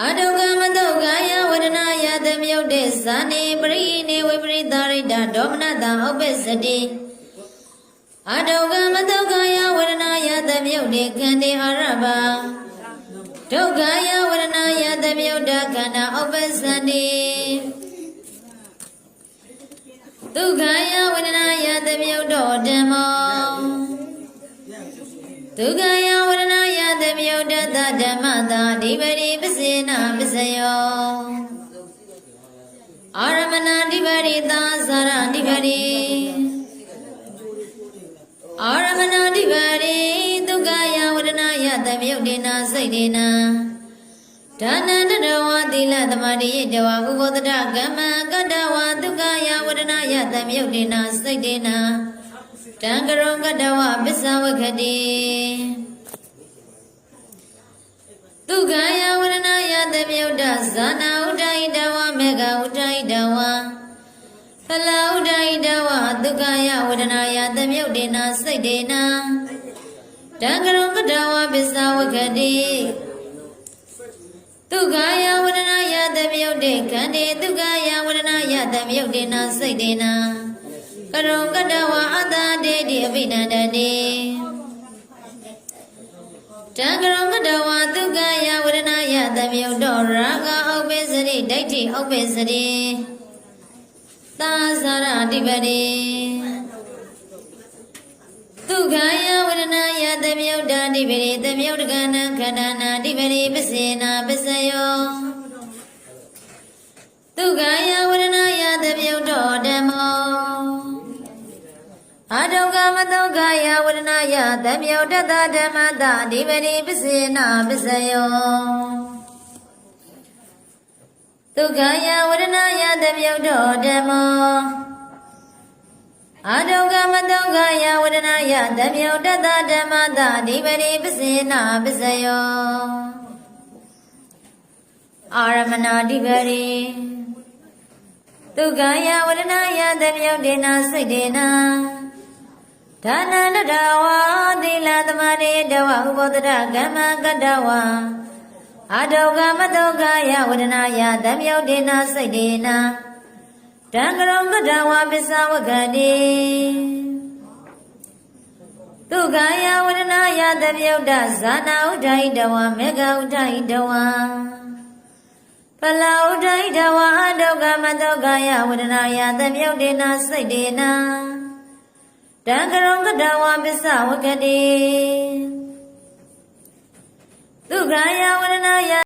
အာဒုက္ခမတုတ်ကာယဝဒနာယသမြုတ်တဲ့ဇာနေပရိနေဝိပရိသရိတဒေါမနတဥပ္ပစ္စတိအာဒုက္ခမတုတ်ကာယဝဒနာယသမြုတ်တဲ့ခန္တေအာရဘာဒုက္ခယဝဒနာယသမြုတ်တခန္ဓာဥပ္ပစ္စတိဒုက္ခယဝဒနာယသမြုတ်တော်ဓမ္မောဒုက္ခယဝဒနာယသမြုတ်တသဓမ္မတာဒီပရိပစေနာပ စ္စယောအာရမဏဒီပရိသာသရဒီပရိအာရမဏဒီပရိဒုက္ခယဝဒနာယသမြုတ်ဒေနာစိတ်ဒေနာဒါနန္တရဝသီလသမာဓိယတဝဥဘောဓတကမ္မကတ္တဝဒုက္ခယဝဒနာယသမြုတ်ဒေနာစိတ်ဒေနာတံကရုံကတဝပစ္စဝခတိဒုက္ခယဝရဏယ သမြုဒ္ဒဇာနာဥဒ္ဒိတဝမေဃဥဒ္ဒိတဝဖလာဥဒ္ဒိတဝဒုက္ခယဝရဏယသမြုဒ္ဒေနာစိတ်ဒေနာတံကရုံကတဝပစ္စဝခတိဒုက္ခယဝရဏယသမြုဒ္ဒေခန္တေဒုက္ခယဝရဏယသမြုဒ္ဒေနာစိတ်ဒေနာကရုံကတဝအတ္တတေတိအဘိနန္တတိတံကရုံကတဝ ရိဒိဋ္ဌိဥပ္ပေစရိသာဇာရအဓိပတိဒုက္ခယဝရဏယသမြုတ်တာအဓိပတိသမြုတ်တကနံခန္ဓာနာအဓိပတိပစ္စေနာပစ္စယောဒုက္ခယဝရဏယသမြုတ်တော်ဓမ္မောအာဒုက္ခမတုက္ခယဝရဏယသမြုတ်တတဓမ္မတအဓိပတိပစ္စေနာပစ္စယော ဒုက္ခယဝရဏယသမြုတ်တော်ဓမ္မောအာဒုက္ခမတုက္ခယဝရဏယသမြုတ်တတဓမ္မတအဓိပတိပစ္စေနာပစ္စယောအာရမဏအဓိပတိဒုက္ခယဝရဏယသမြုတ်ဒေနာစိတ်ဒေနာဒါနန္တတဝါသီလသမာဓိတဝဥပောဒရကမ္မကတ္တဝါ အာဒုက္ခမတုက္ခယဝဒနာယသမြုတ်ဒေနာစိတ်ဒေနာတံကရုံကတ္တဝါပစ္စဝကတိဒုက္ခယဝဒနာယသမြုတ်တဇာနာဥဒိတဝါမေဃဥဒိတဝါဖလာဥဒိတဝါအဒုက္ခမတုက္ခယဝဒနာယသမြုတ်ဒေနာစိတ်ဒေနာတံကရုံကတဝါပစ္စဝကတိ Tu graya wala na ya